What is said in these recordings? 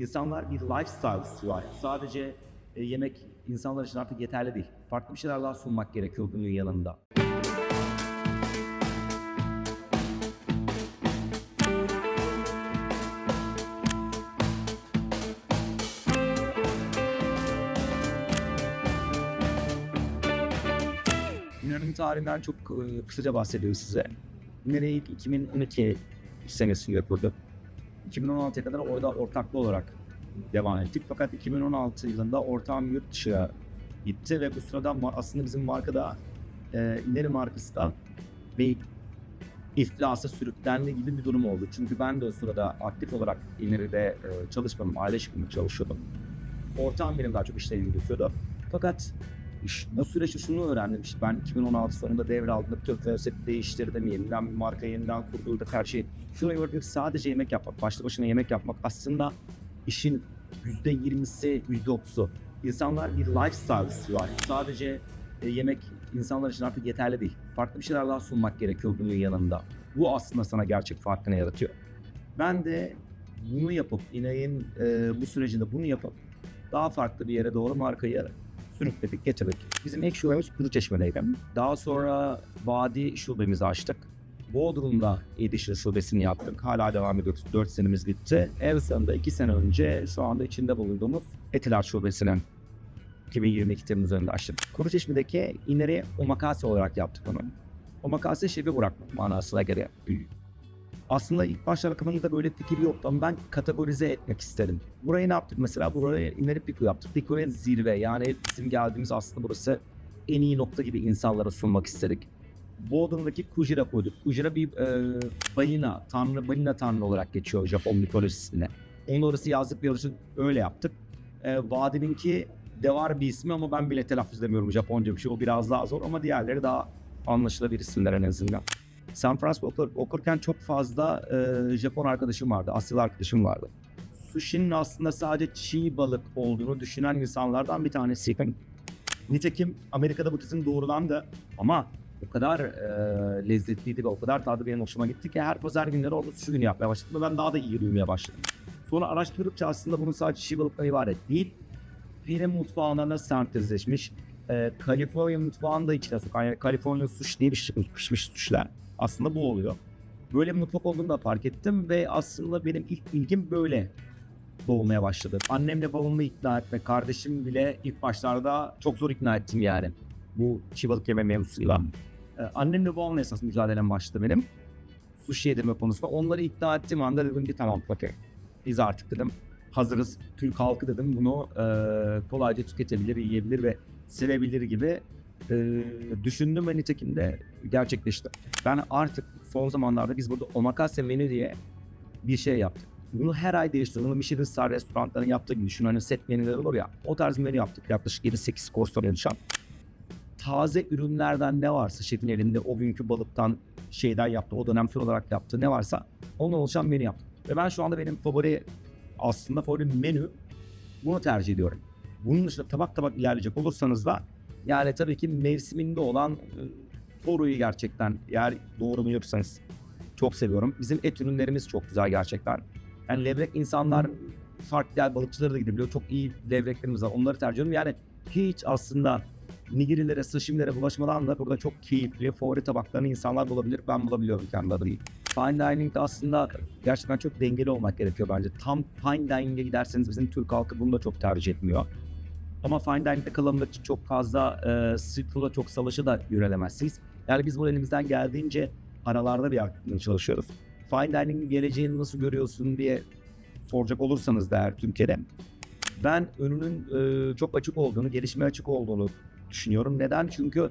İnsanlar bir lifestyle istiyor. Sadece e, yemek insanlar için artık yeterli değil. Farklı bir şeyler daha sunmak gerekiyor bunun yanında. Ünlü'nün tarihinden çok e, kısaca bahsediyor size. İlk 2012 senesinde yapıldı. 2016'ya kadar orada ortaklı olarak devam ettik. Fakat 2016 yılında ortağım yurt dışına gitti ve bu sırada aslında bizim markada e, İleri markası da bir iflasa sürüklendi gibi bir durum oldu. Çünkü ben de o sırada aktif olarak İleri'de e, çalışmadım, aile şeklinde çalışıyordum. Ortağım benim daha çok işle ilgileniyordu. Fakat bu süreçte şunu öğrendim işte ben 2016 sonunda devraldığımda bütün felsefe değiştirdim, yeniden bir marka yeniden kurdurduk her şeyi. Şunu gördük sadece yemek yapmak, başlı başına yemek yapmak aslında işin yüzde yirmisi, yüzde otuzu. İnsanlar bir lifestyle istiyor. Sadece e, yemek insanlar için artık yeterli değil. Farklı bir şeyler daha sunmak gerekiyor bunun yanında. Bu aslında sana gerçek farkını yaratıyor. Ben de bunu yapıp, İnay'ın e, bu sürecinde bunu yapıp daha farklı bir yere doğru markayı sürükledik, getirdik. Bizim ilk şubemiz Kızılçeşme'deydi. Daha sonra Vadi şubemizi açtık. Bodrum'da Edişli şubesini yaptık. Hala devam ediyoruz. 4 senemiz bitti. En sonunda 2 sene önce şu anda içinde bulunduğumuz Etiler şubesinin 2022 Temmuz ayında açtık. Kuruçeşme'deki ineri omakase olarak yaptık onu. Omakase şefi bırakmak manasına geliyor. Aslında ilk başlarda kafamda böyle fikir yoktu ama ben kategorize etmek istedim. Burayı ne yaptık mesela? Buraya ineri Pico yaptık. Pico'ya zirve yani bizim geldiğimiz aslında burası en iyi nokta gibi insanlara sunmak istedik. Bodrum'daki Kujira koyduk. Kujira bir e, balina, tanrı, balina tanrı olarak geçiyor Japon mitolojisine. Onun orası yazdık bir yarışı öyle yaptık. E, Vadi'ninki de var bir ismi ama ben bile telaffuz edemiyorum Japonca bir şey. O biraz daha zor ama diğerleri daha anlaşılabilir isimler en azından. San Francisco okur, okurken çok fazla e, Japon arkadaşım vardı, Asyalı arkadaşım vardı. Sushi'nin aslında sadece çiğ balık olduğunu düşünen insanlardan bir tanesiydim. Nitekim Amerika'da bu tezin doğrulandı ama o kadar e, lezzetliydi ve o kadar tadı benim hoşuma gitti ki her pazar günleri orada sushi günü yapmaya başladım ve ben daha da iyi duymaya başladım. Sonra araştırdıkça aslında bunun sadece çiğ balıktan ibaret değil. Pire mutfağına da sentezleşmiş. E, Kaliforniya mutfağını da içine sokan, yani Kaliforniya sushi diye bir şey pişmiş sushiler. Aslında bu oluyor. Böyle bir mutfak olduğunu da fark ettim ve aslında benim ilk bilgim böyle doğmaya başladı. Annemle babamı ikna etme, kardeşim bile ilk başlarda çok zor ikna ettim yani. Bu çiğ balık yeme mevzusuyla. Ee, annemle babamla esas mücadelem başladı benim. Sushi yedirme konusunda. Onları ikna ettiğim anda dedim ki tamam okey. Biz artık dedim hazırız. Türk halkı dedim bunu e, kolayca tüketebilir, yiyebilir ve sevebilir gibi e, düşündüm ve nitekim de gerçekleşti. Ben artık son zamanlarda biz burada omakase menü diye bir şey yaptık. Bunu her ay değiştirdim. Michelin star restoranların yaptığı gibi düşün. Hani set menüleri olur ya. O tarz menü yaptık. Yaklaşık 7-8 korstan oluşan. Taze ürünlerden ne varsa şefin elinde o günkü balıktan şeyden yaptı. O dönemsel olarak yaptığı ne varsa ondan oluşan menü yaptım. Ve ben şu anda benim favori aslında favori menü bunu tercih ediyorum. Bunun dışında tabak tabak ilerleyecek olursanız da yani tabii ki mevsiminde olan e, Toru'yu gerçekten eğer doğru biliyorsanız çok seviyorum. Bizim et ürünlerimiz çok güzel gerçekten. Yani levrek insanlar farklı diğer balıkçılara da gidebiliyor. Çok iyi levreklerimiz var. Onları tercih ediyorum. Yani hiç aslında nigirilere, sashimilere bulaşmadan da burada çok keyifli favori tabaklarını insanlar bulabilir. Ben bulabiliyorum kendi adıma. Fine dining'de aslında gerçekten çok dengeli olmak gerekiyor bence. Tam fine dining'e giderseniz bizim Türk halkı bunu da çok tercih etmiyor. Ama fine dining'de kalanında çok fazla e, food'a çok salaşı da yönelemezsiniz. Yani biz bu elimizden geldiğince aralarda bir aktifliğine çalışıyoruz. Fine dining'in geleceğini nasıl görüyorsun diye soracak olursanız da eğer Türkiye'de. Ben önünün e, çok açık olduğunu, gelişmeye açık olduğunu düşünüyorum. Neden? Çünkü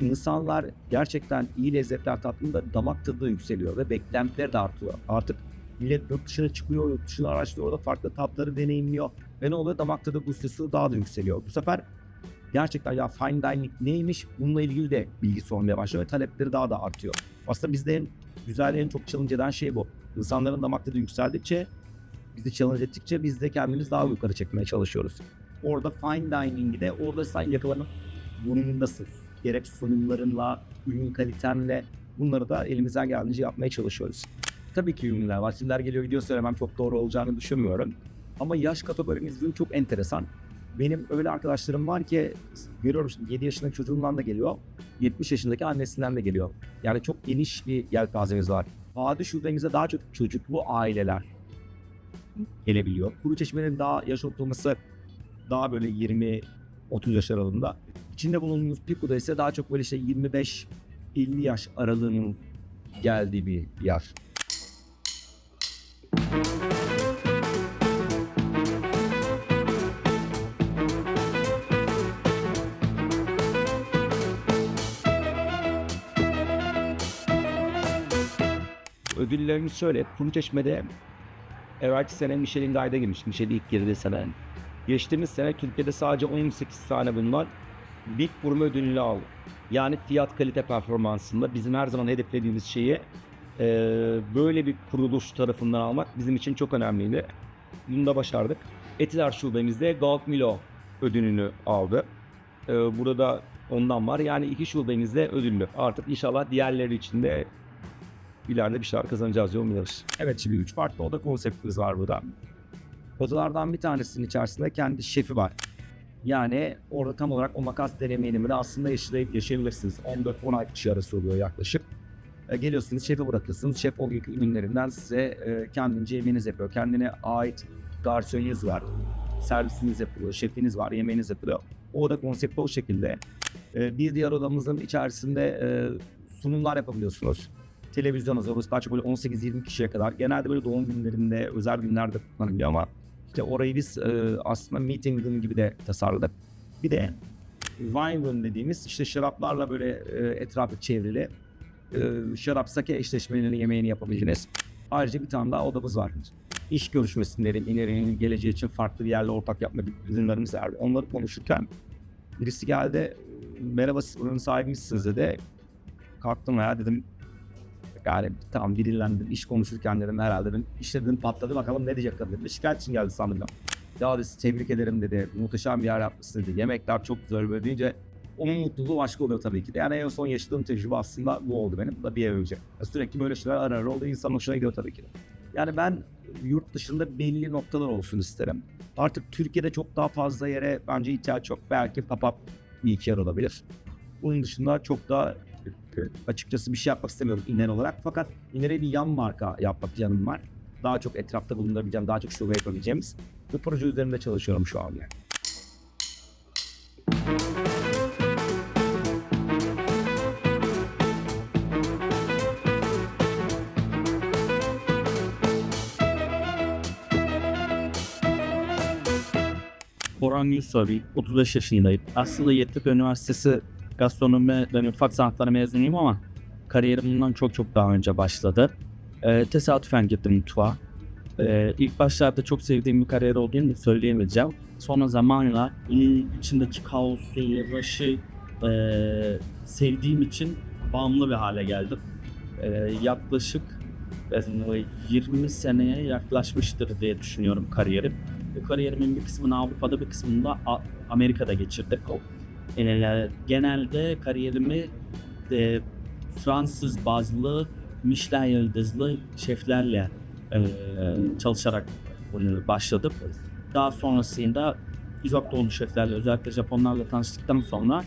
insanlar gerçekten iyi lezzetler tattığında damak tadı yükseliyor ve beklentiler de artıyor. Artık millet yurt dışına çıkıyor, yurt dışına araştırıyor, orada farklı tatları deneyimliyor. Ve ne oluyor? Damak tadı gustosu daha da yükseliyor. Bu sefer gerçekten ya fine dining neymiş bununla ilgili de bilgisi olmaya başlıyor ve talepleri daha da artıyor. Aslında bizde en güzel, en çok challenge eden şey bu. İnsanların damak tadı yükseldikçe, bizi challenge ettikçe biz de kendimiz daha yukarı çekmeye çalışıyoruz. Orada fine dining'i de orada sen yakalanıp bunun gerek sunumlarınla, ürün kalitenle bunları da elimizden geldiğince yapmaya çalışıyoruz. Tabii ki ürünler var. Şimdiler geliyor gidiyor söylemem çok doğru olacağını düşünmüyorum. Ama yaş kategorimiz bizim çok enteresan. Benim öyle arkadaşlarım var ki görüyorum şimdi 7 yaşındaki çocuğundan da geliyor. 70 yaşındaki annesinden de geliyor. Yani çok geniş bir yelpazemiz var. Vadi şubemize daha çok çocuklu aileler gelebiliyor. Kuru Çeşme'nin daha yaş ortalaması daha böyle 20 30 yaş aralığında. İçinde bulunduğumuz Pico'da ise daha çok böyle işte 25 50 yaş aralığının geldiği bir yer. Ödüllerimiz şöyle. Kuruçeşme'de evvelki sene Michelin Guide'a girmiş. Michelin ilk girdiği sene. Geçtiğimiz sene Türkiye'de sadece 18 tane bunlar Big Burma ödülünü aldı. Yani fiyat kalite performansında bizim her zaman hedeflediğimiz şeyi e, böyle bir kuruluş tarafından almak bizim için çok önemliydi. Bunu da başardık. Etiler şubemizde Gold Milo ödülünü aldı. E, burada ondan var. Yani iki şubemizde ödüllü. Artık inşallah diğerleri için de ileride bir şeyler kazanacağız umuyoruz. Evet şimdi üç farklı oda konseptimiz var burada. Odalardan bir tanesinin içerisinde kendi şefi var. Yani orada tam olarak o makas deneyimini aslında yaşayıp yaşayabilirsiniz. 14-16 kişi arası oluyor yaklaşık. E, geliyorsunuz şefi bırakırsınız. Şef o günkü ürünlerinden size e, kendince yemeğiniz yapıyor. Kendine ait garsoniniz var. Servisiniz yapılıyor. Şefiniz var. Yemeğiniz yapılıyor. O oda konsepti o şekilde. E, bir diğer odamızın içerisinde e, sunumlar yapabiliyorsunuz. Televizyon hazırlıyoruz. Daha çok böyle 18-20 kişiye kadar. Genelde böyle doğum günlerinde, özel günlerde kullanılıyor ama işte orayı biz e, aslında meeting room gibi de tasarladık. Bir de wine room dediğimiz işte şaraplarla böyle e, etrafı çevrili e, şarap sake eşleşmelerini yemeğini yapabileceğiniz. Ayrıca bir tane daha odamız var. İş görüşmesinlerin ilerinin geleceği için farklı bir yerle ortak yapma ürünlerimiz var. Onları konuşurken birisi geldi. Merhaba siz buranın sahibimsiniz dedi. Kalktım ya dedim yani tamam birilendim iş konuşurken dedim herhalde dedim işte dedim patladı bakalım ne diyecek dedim. Şikayet için geldi sandım. Ya dedi tebrik ederim dedi. Muhteşem bir yer yapmışsın dedi. Yemekler çok güzel böyle deyince onun mutluluğu başka oluyor tabii ki de. Yani en son yaşadığım tecrübe aslında bu oldu benim. Bu da bir ev önce. Sürekli böyle şeyler arar oldu. İnsan hoşuna gidiyor tabii ki de. Yani ben yurt dışında belli noktalar olsun isterim. Artık Türkiye'de çok daha fazla yere bence ihtiyaç yok. Belki pop-up bir iki yer olabilir. Bunun dışında çok daha açıkçası bir şey yapmak istemiyorum iner olarak. Fakat inere bir yan marka yapmak planım var. Daha çok etrafta bulundurabileceğim, daha çok şube yapabileceğimiz. Bu proje üzerinde çalışıyorum şu an yani. Orhan Gülsoy, 35 yaşındayım. Aslında Yeditepe Üniversitesi gastronomi ve mutfak sanatları mezunuyum ama kariyerim bundan çok çok daha önce başladı. Ee, tesadüfen gittim mutfağa. Ee, ilk başlarda çok sevdiğim bir kariyer olduğunu söyleyemeyeceğim. Sonra zamanla içindeki kaosu, uğraşı e, sevdiğim için bağımlı bir hale geldim. Ee, yaklaşık e, 20 seneye yaklaşmıştır diye düşünüyorum kariyerim. Kariyerimin bir kısmını Avrupa'da bir kısmını da Amerika'da geçirdim. Ee, genelde kariyerimi e, Fransız bazlı Michelin yıldızlı şeflerle e, çalışarak bunu başladım. Daha sonrasında uzak doğulu şeflerle özellikle Japonlarla tanıştıktan sonra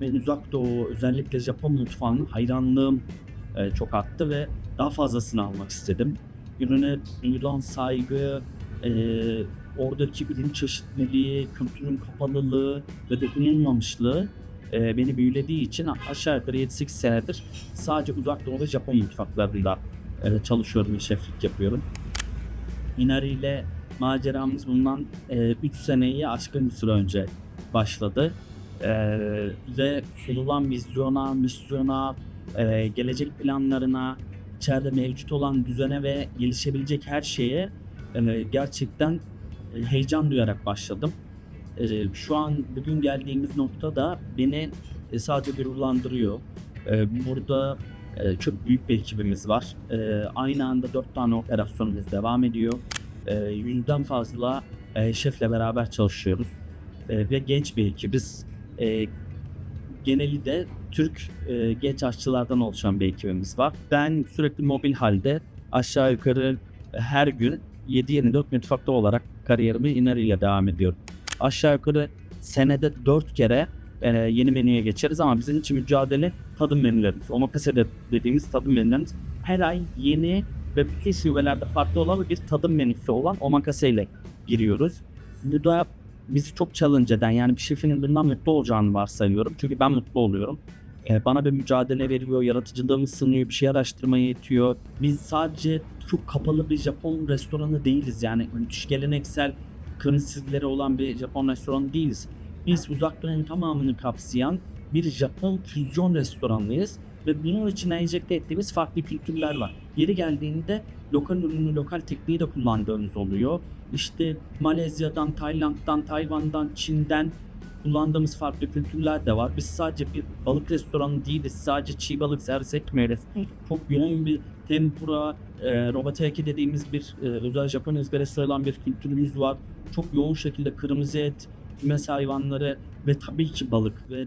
ve uzak doğu özellikle Japon mutfağının hayranlığım e, çok arttı ve daha fazlasını almak istedim. Ürüne duyulan saygı, e, oradaki ürün çeşitliliği, kültürün kapalılığı ve dokunulmamışlığı e, beni büyülediği için aşağı yukarı 7-8 senedir sadece uzak doğu ve Japon mutfaklarında e, çalışıyorum ve şeflik yapıyorum. Inari ile maceramız bundan 3 seneyi aşkın bir süre önce başladı. E, ve sunulan vizyona, misyona, e, gelecek planlarına, içeride mevcut olan düzene ve gelişebilecek her şeye e, gerçekten e, heyecan duyarak başladım. E, Şu an bugün geldiğimiz nokta da beni e, sadece gururlandırıyor. E, Burada e, çok büyük bir ekibimiz var. E, Aynı anda dört tane operasyonumuz devam ediyor. Yüzden fazla e, şefle beraber çalışıyoruz. Ve genç bir ekibiz. Geneli de Türk genç aşçılardan oluşan bir ekibimiz var. Ben sürekli mobil halde aşağı yukarı her gün 7-24 mutfakta olarak kariyerimi ineriyle devam ediyorum. Aşağı yukarı senede 4 kere e, yeni menüye geçeriz ama bizim için mücadele tadım menülerimiz. Omakase de dediğimiz tadım menülerimiz her ay yeni ve bütün şubelerde farklı olan bir tadım menüsü olan omakase ile giriyoruz. Bu da bizi çok challenge eden yani bir şefin bundan mutlu olacağını varsayıyorum. Çünkü ben mutlu oluyorum. Ee, bana bir mücadele veriyor, yaratıcılığımı sınıyor, bir şey araştırmaya yetiyor. Biz sadece çok kapalı bir Japon restoranı değiliz. Yani müthiş geleneksel kırmızı olan bir Japon restoranı değiliz. Biz uzak doğunun tamamını kapsayan bir Japon füzyon restoranıyız. Ve bunun içine enjekte ettiğimiz farklı kültürler var. Yeri geldiğinde lokal ürünü, lokal tekniği de kullandığımız oluyor. İşte Malezya'dan, Tayland'dan, Tayvan'dan, Çin'den kullandığımız farklı kültürler de var. Biz sadece bir balık restoranı değiliz. Sadece çiğ balık servis etmiyoruz. Çok yoğun bir tempura, e, robateki dediğimiz bir e, özel Japon ezbere sayılan bir kültürümüz var. Çok yoğun şekilde kırmızı et, kümes hayvanları ve tabii ki balık ve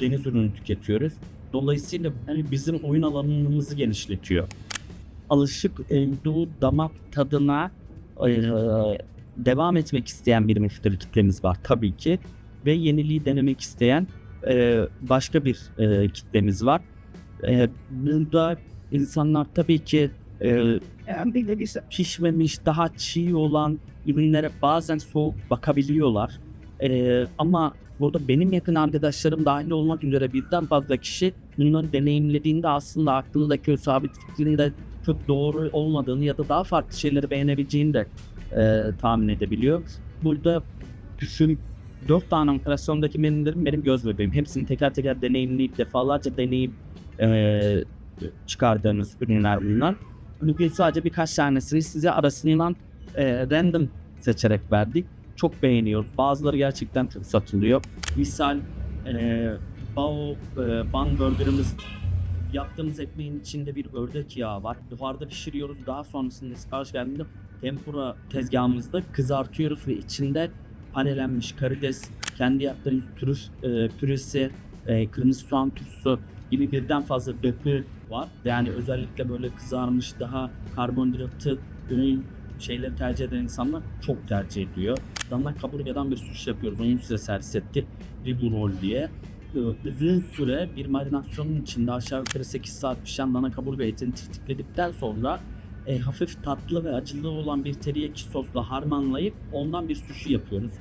deniz ürünü tüketiyoruz. Dolayısıyla hani bizim oyun alanımızı genişletiyor. Alışık olduğu damak tadına e, devam etmek isteyen bir müşteri kitlemiz var tabii ki ve yeniliği denemek isteyen e, başka bir e, kitlemiz var. E, burada insanlar tabii ki e, pişmemiş, daha çiğ olan ürünlere bazen soğuk bakabiliyorlar. E, ama burada benim yakın arkadaşlarım dahil olmak üzere birden fazla kişi bunları deneyimlediğinde aslında aklındaki o sabit fikrin de çok doğru olmadığını ya da daha farklı şeyleri beğenebileceğini de e, tahmin edebiliyor. Burada düşün dört tane operasyondaki menülerim benim göz bebeğim. Hepsini teker teker deneyimleyip defalarca deneyip e, çıkardığımız ürünler bunlar. Bugün sadece birkaç tanesini size arasından e, random seçerek verdik. Çok beğeniyoruz. Bazıları gerçekten çok satılıyor. Misal e, Bao e, Ban Burger'ımız yaptığımız ekmeğin içinde bir ördek yağı var. Buharda pişiriyoruz. Daha sonrasında sipariş geldiğinde tempura tezgahımızda kızartıyoruz ve içinde panelenmiş karides, kendi yaptığımız trüf e, püresi, e, kırmızı soğan turşusu gibi birden fazla dökü var. Yani özellikle böyle kızarmış daha karbonhidratı ürün şeyleri tercih eden insanlar çok tercih ediyor. Dandan kaburgadan bir sushi yapıyoruz. Onu size servis etti. Ribu roll diye. Ee, Uzun süre bir marinasyonun içinde aşağı yukarı 8 saat pişen dana kaburga etini tiftikledikten sonra e, hafif tatlı ve acılı olan bir teriyaki sosla harmanlayıp ondan bir sushi yapıyoruz.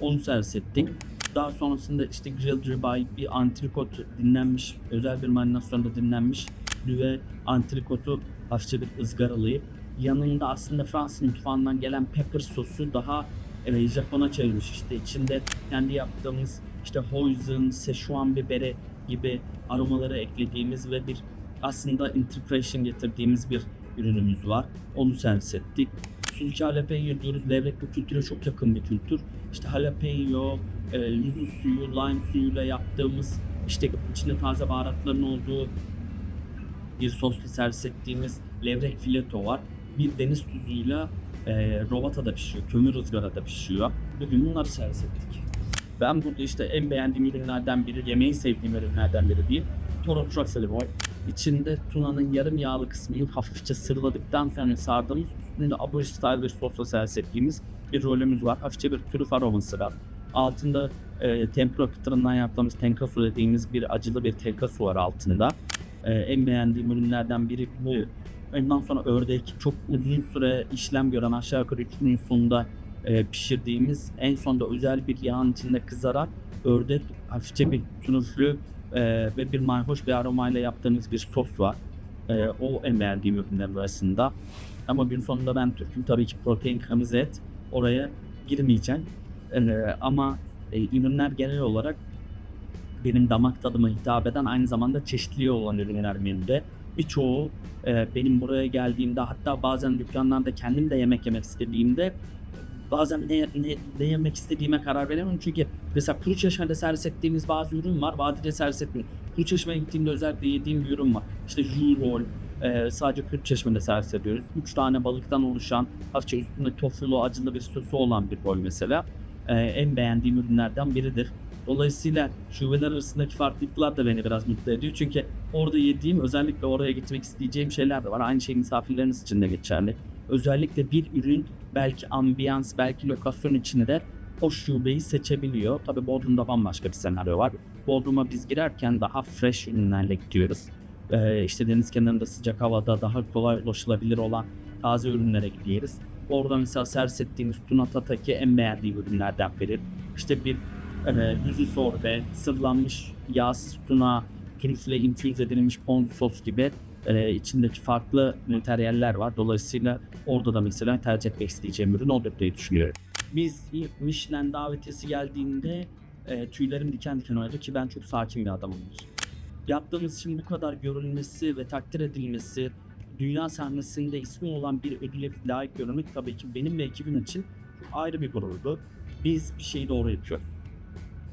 Onu servis ettik. Daha sonrasında işte grilled ribeye bir antrikot dinlenmiş, özel bir marinasyonda dinlenmiş ve antrikotu hafifçe bir ızgaralayıp yanında aslında Fransız mutfağından gelen pepper sosu daha e, Japon'a çevirmiş işte içinde kendi yaptığımız işte hoisin, Szechuan biberi gibi aromaları eklediğimiz ve bir aslında integration getirdiğimiz bir ürünümüz var. Onu servis ettik. Suzuki jalapeno diyoruz. Levrek bu kültüre çok yakın bir kültür. İşte jalapeno, e, yuzu suyu, lime suyuyla yaptığımız işte içinde taze baharatların olduğu bir sosla servis ettiğimiz levrek fileto var. Bir deniz tuzuyla e, rovatada pişiyor, kömür ızgarada pişiyor. Bugün bunları servis ettik. Ben burada işte en beğendiğim ürünlerden biri, yemeği sevdiğim ürünlerden biri değil. Toro Truffle Boy. İçinde tunanın yarım yağlı kısmını hafifçe sırladıktan sonra sardığımız üstünde abur style bir sosla servis ettiğimiz bir rolümüz var. Hafifçe bir trüf aroması var. Altında e, tempura kıtırından yaptığımız tenkasu dediğimiz bir acılı bir tenkasu var altında. E, en beğendiğim ürünlerden biri bu. Ondan sonra ördek çok uzun süre işlem gören aşağı yukarı 3 gün sonunda e, pişirdiğimiz en sonunda özel bir yağın içinde kızarak ördek hafifçe bir trüflü e, ve bir mayhoş bir aromayla yaptığımız bir sos var. E, o en beğendiğim ürünler arasında. Ama gün sonunda ben Türk'üm tabii ki protein kırmızı et oraya girmeyeceğim. E, ama e, ürünler genel olarak benim damak tadıma hitap eden aynı zamanda çeşitli olan ürünler menüde. Birçoğu e, benim buraya geldiğimde hatta bazen dükkanlarda kendim de yemek yemek istediğimde bazen ne, ne, ne yemek istediğime karar veremiyorum çünkü mesela kuru çeşmede servis ettiğimiz bazı ürün var vadide servis etmiyorum. Kuru çeşmeye gittiğimde özellikle yediğim bir ürün var. İşte jus roll e, sadece kuru çeşmede servis ediyoruz. 3 tane balıktan oluşan hafifçe üstünde tofulu acılı bir sosu olan bir rol mesela. E, en beğendiğim ürünlerden biridir. Dolayısıyla şubeler arasındaki farklılıklar da beni biraz mutlu ediyor. Çünkü orada yediğim özellikle oraya gitmek isteyeceğim şeyler de var. Aynı şey misafirleriniz için de geçerli. Özellikle bir ürün belki ambiyans, belki lokasyon içinde de o şubeyi seçebiliyor. Tabii Bodrum'da bambaşka bir senaryo var. Bodrum'a biz girerken daha fresh ürünlerle gidiyoruz. Ee, işte deniz kenarında sıcak havada daha kolay ulaşılabilir olan taze ürünlere gidiyoruz. Orada mesela servis ettiğimiz Tuna Tataki en beğendiği ürünlerden biri. İşte bir e, yüzü sorbe, sırlanmış yağsız tuna, trüfle infüze edilmiş ponzu sos gibi e, içindeki farklı materyaller var. Dolayısıyla orada da mesela tercih etmek isteyeceğim ürün odur diye düşünüyorum. Biz Michelin davetiyesi geldiğinde e, tüylerim diken diken oldu ki ben çok sakin bir adamımdır. Yaptığımız için bu kadar görülmesi ve takdir edilmesi, dünya sahnesinde ismi olan bir ödüle layık görülmek tabii ki benim ve ekibim için ayrı bir gururdu. Biz bir şeyi doğru yapıyoruz.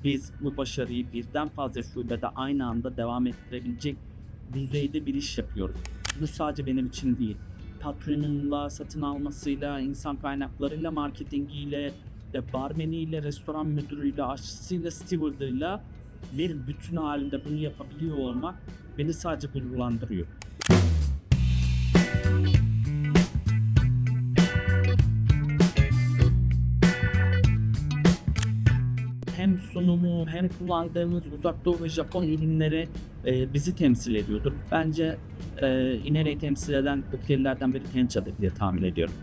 Biz bu başarıyı birden fazla şubede aynı anda devam ettirebilecek düzeyde bir iş yapıyoruz. Bu sadece benim için değil. Patronunla, satın almasıyla, insan kaynaklarıyla, marketingiyle, barmeniyle, restoran müdürüyle, aşçısıyla, stewardıyla bir bütün halinde bunu yapabiliyor olmak beni sadece gururlandırıyor. Sunumu hem kullandığımız uzak doğu ve Japon ürünleri e, bizi temsil ediyordur. Bence e, İnere'yi temsil eden ülkelerden biri Tencha'dır diye tahmin ediyorum.